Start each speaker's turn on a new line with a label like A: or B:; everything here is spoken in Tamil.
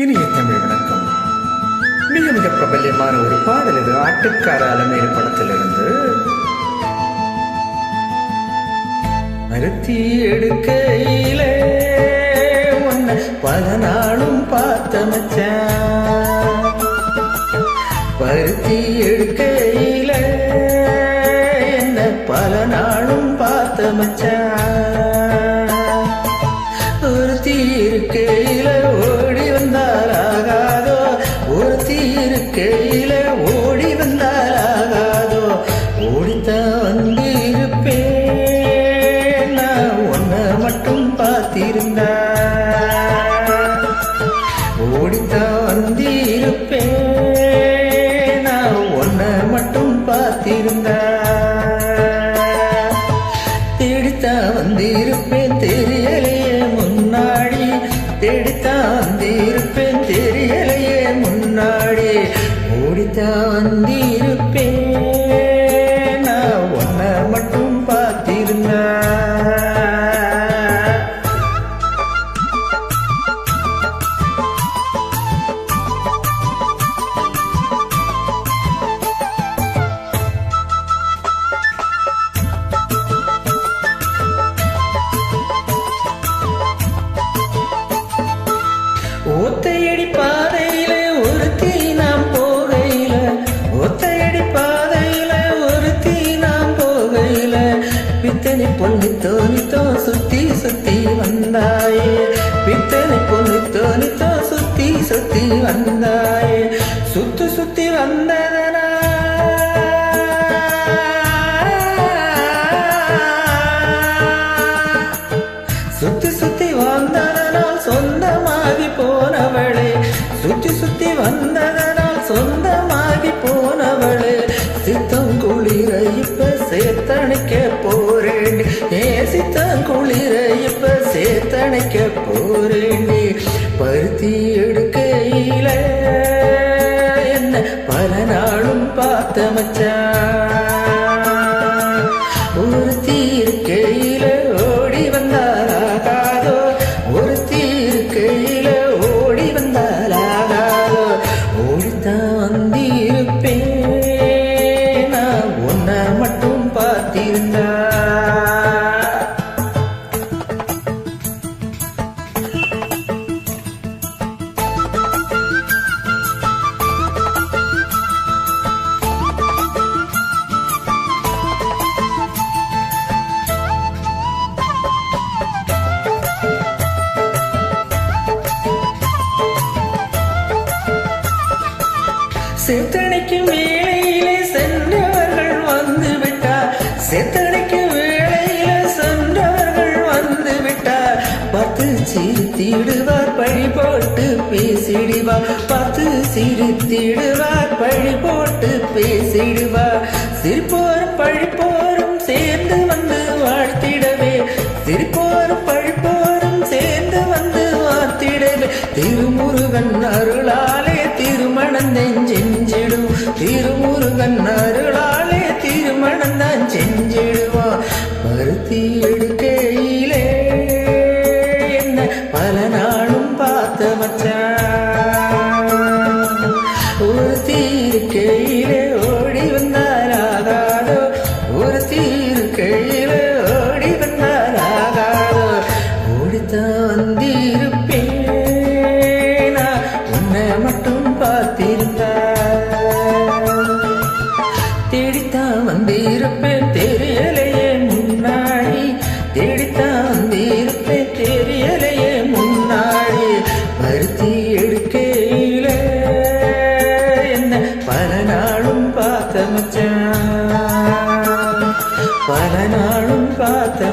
A: இனிய தமிழ் வணக்கம். மிக மிக பிரபல்யமான ஒரு பாடல் இது. ஆட்டுக்கார அலமேறு படத்திலிருந்து. அறுத்தி எடுக்கையிலே உன்னை பல நாளும் பார்த்த மச்சான். ஓடித்தான் வந்திருப்பேன் நான் உன்னை மட்டும் பார்த்திருந்தேன் ஒத்தையடி பித்தனை பொண்ணு தோணித்தோ சுத்தி சுத்தி வந்தாயே. பித்தனை பொண்ணு தோணித்தோ சுத்தி சுத்தி வந்தாய். அணைக்க போறேன். பருத்தி எடுக்கையில என்ன பல நாளும் பார்த்த மச்சா. ஒரு தீர்க்கையில ஓடி வந்தாலாகாதோ? ஒரு தீர்க்கையில ஓடி வந்தாலாகாதோ? ஓடித்தான் வந்திருப்பேன். நான் ஒன்ன மட்டும் பார்த்திருந்தா. சித்தனைக்கு வேலையிலே சென்றவர்கள் வந்து விட்டார் சித்தனைக்கு வேளையிலே சென்றவர்கள் வந்து விட்டார் பார்த்து சிரித்திடுவார் பழி போட்டு பேசிடுவார். பார்த்து சிரித்திடுவார் பழி போட்டு பேசிடுவார். சிரிப்போரும் பழிப்போரும் சேர்ந்து வந்து வாழ்த்திடவே. சிரிப்போரும் பழிப்போரும் சேர்ந்து வந்து வாழ்த்திடவே. திருமுருகன் அருளா பருத்தி எடுக்கையிலே என்ன பல நாளும் பார்த்த மச்சான். ஒரு தீர்க்கையிலே ஓடி வந்தாராகாதோ ஒரு தீர்க்கையிலே ஓடி வந்தாராகாதோ ஓடித்தான் வந்திருப்பேனா? உன்னை மட்டும் பார்த்திருந்தா தேடித்தான் வந்திருப்பேன். பல நாளும் பார்த்த